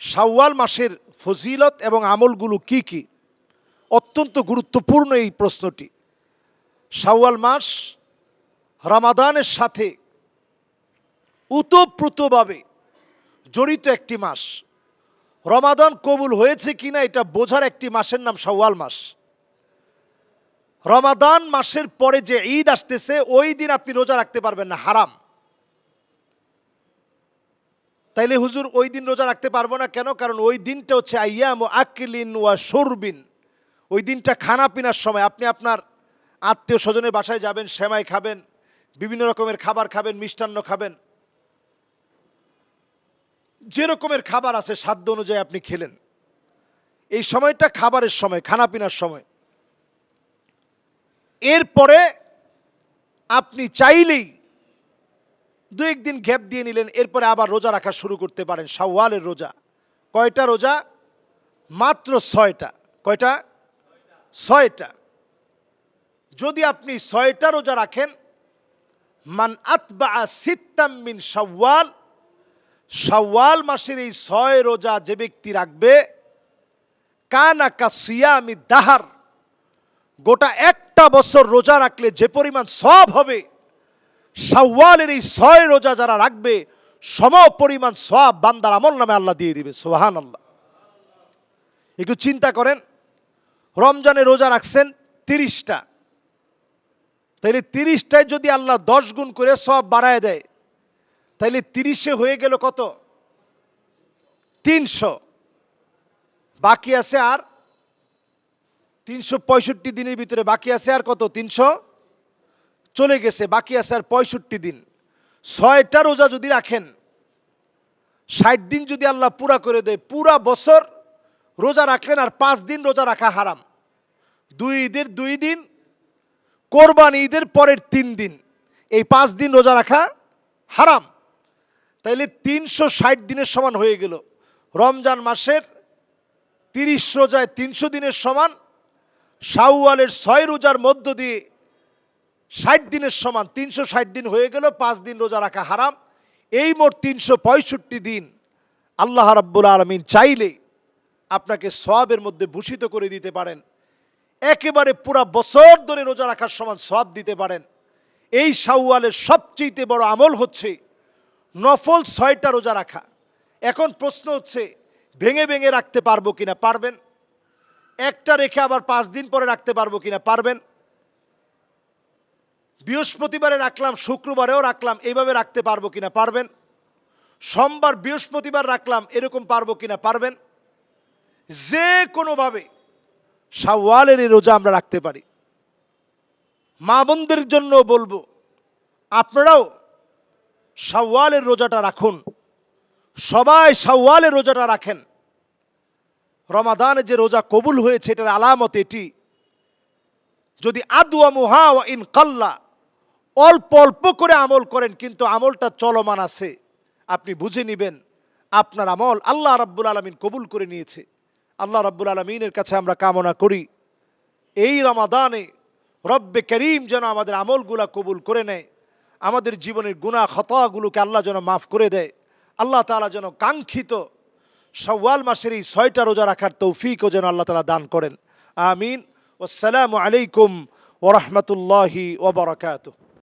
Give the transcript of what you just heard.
শাওয়াল মাসের ফজিলত এবং আমলগুলো কি কি? অত্যন্ত গুরুত্বপূর্ণ এই প্রশ্নটি। শাওয়াল মাস রামাদানের সাথে উতপ্রুতভাবে জড়িত একটি মাস। রমাদান কবুল হয়েছে কিনা এটা বোঝার একটি মাসের নাম শাওয়াল মাস। রমাদান মাসের পরে যে ঈদ আসতেছে, ওই দিন আপনি রোজা রাখতে পারবেন না, হারাম। তাইলে হুজুর ওই দিন রোজা রাখতে পারব না কেন? কারণ ওই দিনটা হচ্ছে আইয়াম ও আকিলিন ওয়া সরবিন ওই দিনটা খানা পিনার সময়। আপনি আপনার আত্মীয় স্বজনের বাসায় যাবেন, সেমাই খাবেন, বিভিন্ন রকমের খাবার খাবেন, মিষ্টান্ন খাবেন। যে রকমের খাবার আছে, সাধ্য অনুযায়ী আপনি খেলেন। এই সময়টা খাবারের সময়, খানা পিনার সময়। এরপরে আপনি চাইলেই দু একদিন গ্যাপ দিয়ে নিলেন, এরপরে আবার রোজা রাখা শুরু করতে পারেন, শাওয়ালের রোজা। কয়টা রোজা? মাত্র ছয়টা। কয়টা? ছয়টা। যদি আপনি ছয়টা রোজা রাখেন, মান আতবা সিত্তাম শাওয়াল শাওয়াল মাসের এই ছয় রোজা যে ব্যক্তি রাখবে, কানা কাসিয়ামি দাহার, গোটা একটা বছর রোজা রাখলে যে পরিমাণ সব হবে শাওয়ালের এই ছয় রোজা যারা রাখবে সম পরিমাণ সব বান্দার আমল নামে আল্লাহ দিয়ে দিবে সোহান আল্লাহ একটু চিন্তা করেন, রমজানে রোজা রাখছেন তিরিশটা। তাইলে তিরিশটায় যদি আল্লাহ দশ গুণ করে সব বাড়ায় দেয়, তাইলে তিরিশে হয়ে গেল কত? তিনশো। বাকি আছে আর তিনশো পঁয়ষট্টি দিনের ভিতরে বাকি আছে আর কত? তিনশো? চলে গেছে, বাকি আছে আর পঁয়ষট্টি দিন। ছয়টা রোজা যদি রাখেন, ষাট দিন যদি আল্লাহ পুরা করে দেয়, পুরা বছর রোজা রাখলেন আর পাঁচ দিন রোজা রাখা হারাম। দুই ঈদের দুই দিন, কোরবান ঈদের পরের তিন দিন। এই পাঁচ দিন রোজা রাখা হারাম। তাইলে তিনশো ষাট দিনের সমান হয়ে গেল। রমজান মাসের তিরিশ রোজায় তিনশো দিনের সমান, শাওয়ালের ছয় রোজার মধ্য দিয়ে ষাট দিনের সমান, তিনশো ষাট দিন হয়ে গেল, পাঁচ দিন রোজা রাখা হারাম। এই মোট তিনশো পঁয়ষট্টি দিন আল্লাহ রাব্বুল আলমিন চাইলে আপনাকে সবের মধ্যে ভূষিত করে দিতে পারেন। একেবারে পুরা বছর ধরে রোজা রাখার সমান সব দিতে পারেন। এই শাওয়ালের সবচেয়ে বড় আমল হচ্ছে নফল ছয়টা রোজা রাখা। এখন প্রশ্ন হচ্ছে, ভেঙে ভেঙে রাখতে পারব কিনা পারবেন? একটা রেখে আবার পাঁচ দিন পরে রাখতে পারব কিনা পারবেন? বৃহস্পতিবারে রাখলাম, শুক্রবারেও রাখলাম, এইভাবে রাখতে পারব কিনা পারবেন? সোমবার বৃহস্পতিবার রাখলাম, এরকম পারব কিনা পারবেন? যে কোনোভাবে সাওয়ালের এই রোজা আমরা রাখতে পারি। মা বোনদের জন্য বলব, আপনারাও সাওয়ালের রোজাটা রাখুন। সবাই সাওয়ালের রোজাটা রাখেন। রমাদানে যে রোজা কবুল হয়েছে, এটার আলামত এটি। যদি আদুয়া মুহা ইন কাল্লা অল্প অল্প করে আমল করেন, কিন্তু আমলটা চলমান আছে। আপনি বুঝে নেবেন, আপনার আমল আল্লাহ রাব্বুল আলমিন কবুল করে নিয়েছে। আল্লাহ রাব্বুল আলমিনের কাছে আমরা কামনা করি, এই রমাদানে রব্বে করিম যেন আমাদের আমলগুলা কবুল করে নেয়, আমাদের জীবনের গুণা খতাগুলোকে আল্লাহ যেন মাফ করে দেয়, আল্লাহ তাআলা যেন কাঙ্ক্ষিত সওয়াল মাসের এই ছয়টা রোজা রাখার তৌফিকও যেন আল্লাহ তালা দান করেন। আমিন। আসসালামু আলাইকুম ওরহমতুল্লাহি ওবরাকাতুহ